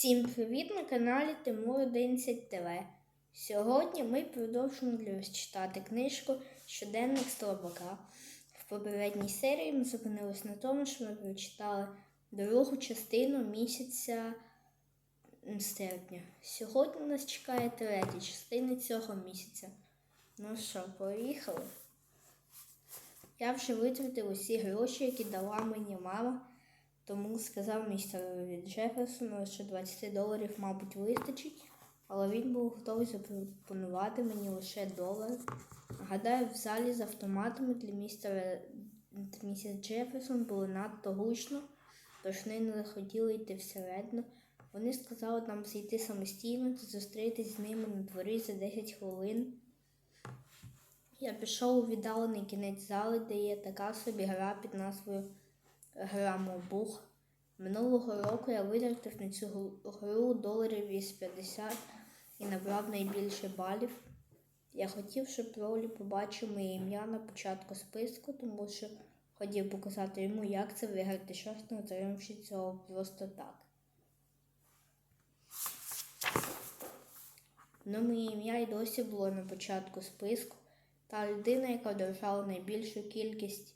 Всім привіт на каналі Тимур 11 ТВ. Сьогодні ми продовжуємо для вас читати книжку Щоденник Слабака. В попередній серії ми зупинилися на тому, що ми прочитали другу частину місяця серпня. Сьогодні нас чекає третя частина цього місяця. Ну що, поїхали? Я вже витратив усі гроші, які дала мені мама. Тому сказав містерові Джеферсону, що 20 доларів, мабуть, вистачить, але він був готовий запропонувати мені лише долар. Гадаю, в залі з автоматами для містера та місіс Джеферсон було надто гучно, тож вони не хотіли йти всередину. Вони сказали нам зайти самостійно та зустрітись з ними на дворі за 10 хвилин. Я пішов у віддалений кінець зали, де є така собі гра під назвою Гра Мобух. Минулого року я витратив на цю гру- доларів із 50 і набрав найбільше балів. Я хотів, щоб Ролі побачив моє ім'я на початку списку, тому що хотів показати йому, як це виграти щось, не отримавши цього просто так. Ну, моє ім'я і досі було на початку списку. Та людина, яка одержала найбільшу кількість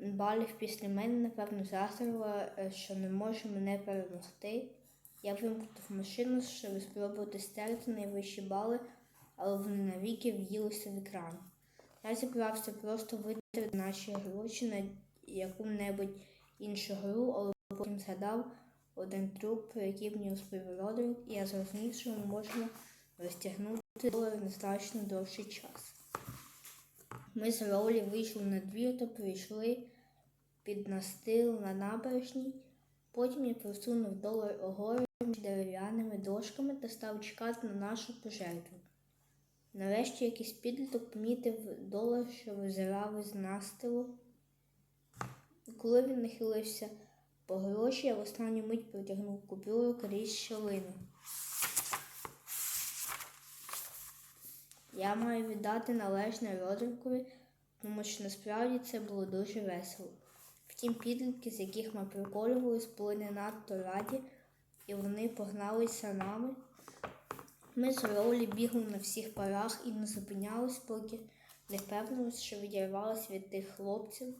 балів після мене, напевно, заздрила, е, що не може мене перемогти. Я вимкнув машину, щоб спробувати стерти найвищі бали, але вони навіки в'їлися в екран. Я зібрався просто витратити наші гроші на яку-небудь іншу гру, але потім згадав один про який мені розповів і я зрозумів, що ми можемо розтягнути долар на значно довший час. Ми з Ролі вийшли на двір та прийшли під настил на набережній. Потім я просунув долар угору між дерев'яними дошками та став чекати на нашу пожертву. Нарешті якийсь підліток помітив долар, що визирав із настилу. Коли він нахилився по гроші, я в останню мить протягнув купюру крізь щелину. Я маю віддати належне Родрикові, тому що насправді це було дуже весело. Втім, підлітки, з яких ми приколювались, були не надто раді, і вони погналися нами. Ми з Ролі бігли на всіх парах і не зупинялись, поки не впевнилися, що відірвалися від тих хлопців.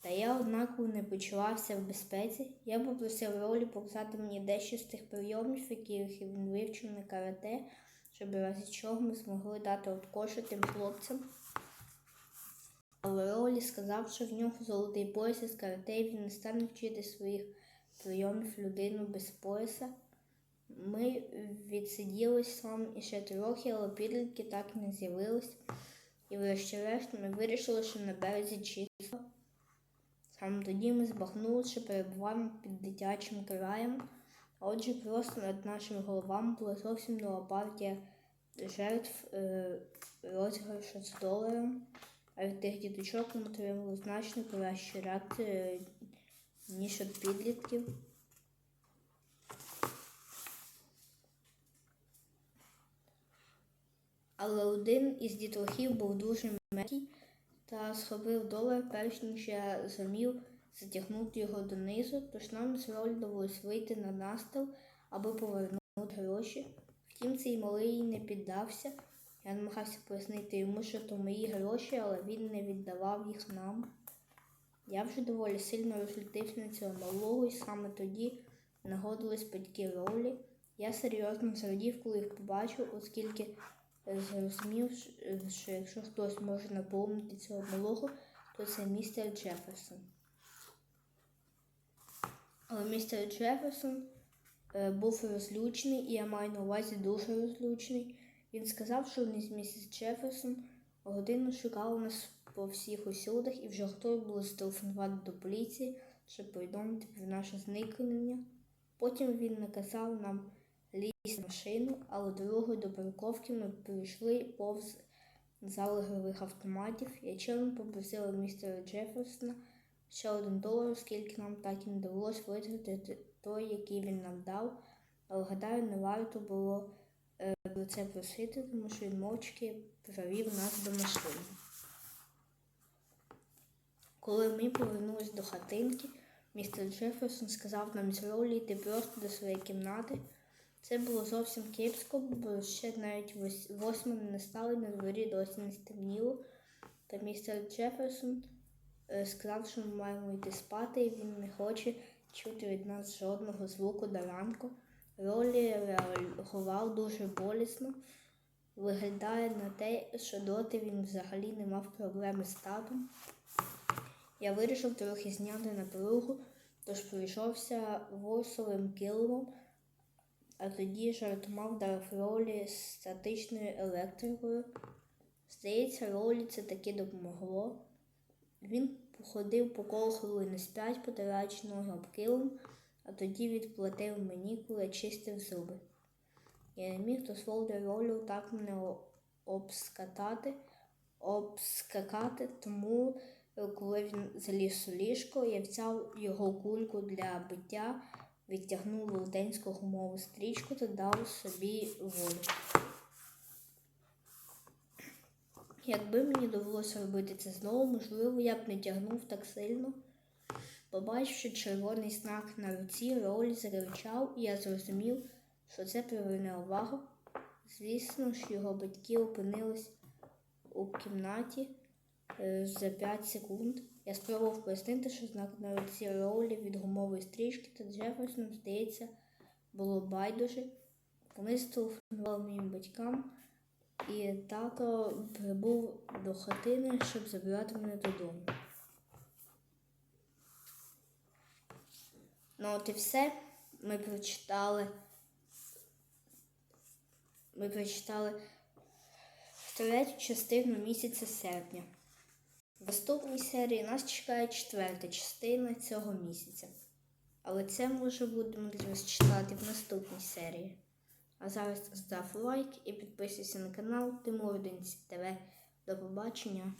Та я однаково не почувався в безпеці. Я попросив Ролі показати мені дещо з тих прийомів, яких він вивчив на карате, щоб разі чого ми змогли дати откошу тим хлопцям. Але Ролі сказав, що в нього золотий пояс із карате, і він не стане вчити своїх прийомів людину без пояса. Ми відсиділись там іще трохи, але підлітки так і не з'явились. І врешті-решт ми вирішили, що на березі чисто. Саме тоді ми збагнули, що перебуваємо під дитячим краєм, отже, просто над нашими головами була зовсім нова партія жертв е, розіграшу з доларом, а від тих діточок ми отримали значно кращі реакції, ніж від підлітків. Але один із дітлахів був дуже м'який та схопив долар, перш ніж я зумів затягнути його донизу, тож нам довелось вийти на настил, аби повернути гроші. Втім, цей малий не піддався. Я намагався пояснити йому, що то мої гроші, але він не віддавав їх нам. Я вже доволі сильно розлютився на цього малого, і саме тоді нагодились батьки ролі. Я серйозно зрадів, коли їх побачив, оскільки зрозумів, що якщо хтось може наповнити цього малого, то це містер Джеферсон. Але містер Джеферсон е, був розлючений, і я маю на увазі дуже розлючений. Він сказав, що вони з місіс Джеферсон годину шукали нас по всіх усюдах і вже готові були зателефонувати до поліції, щоб повідомити про наше зникнення. Потім він наказав нам лізти в машину, але дорогою до парковки ми прийшли повз зал ігрових автоматів. Я чемно попросила містера Джеферсона ще один долар, оскільки нам так і не довелось витратити той, який він нам дав. Але гадаю, не варто було е, про це просити, тому що він мовчки провів нас до машини. Коли ми повернулись до хатинки, Містер Джеферсон сказав нам з ролі йти просто до своєї кімнати. Це було зовсім кепсько, бо ще навіть вось- восьма не стали на дворі досі не стемніло. Та містер Джеферсон сказав, що ми маємо йти спати, і він не хоче чути від нас жодного звуку до ранку. Ролі реагував дуже болісно. Виглядає на те, що доти він взагалі не мав проблеми з татом. Я вирішив трохи зняти напругу, тож пройшовся ворсовим килимом, а тоді жартомав дав ролі з статичною електрикою. Здається, ролі це таки допомогло. Він походив по колу хвилини з п'ять, потираючи ноги об килим, а тоді відплатив мені, коли чистив зуби. Я не міг дозволити ролю так мене обскатати, обскакати, тому коли він заліз у ліжко, я взяв його кульку для биття, відтягнув велетенську гумову стрічку та дав собі волю. Якби мені довелося робити це знову, можливо, я б не тягнув так сильно. Побачивши червоний знак на руці, Ролі заревчав, і я зрозумів, що це приверне увагу. Звісно ж, його батьки опинились у кімнаті е, за 5 секунд. Я спробував пояснити, що знак на руці Роулі від гумової стрічки та Джеферсоном, здається, було байдуже. Вони зателефонували моїм батькам, і тато прибув до хатини, щоб забирати мене додому. Ну от і все. Ми прочитали. Ми прочитали третю частину місяця серпня. В наступній серії нас чекає четверта частина цього місяця. Але це може будемо розчитати в наступній серії. А зараз став лайк і підписуйся на канал Тимур ТВ. До побачення!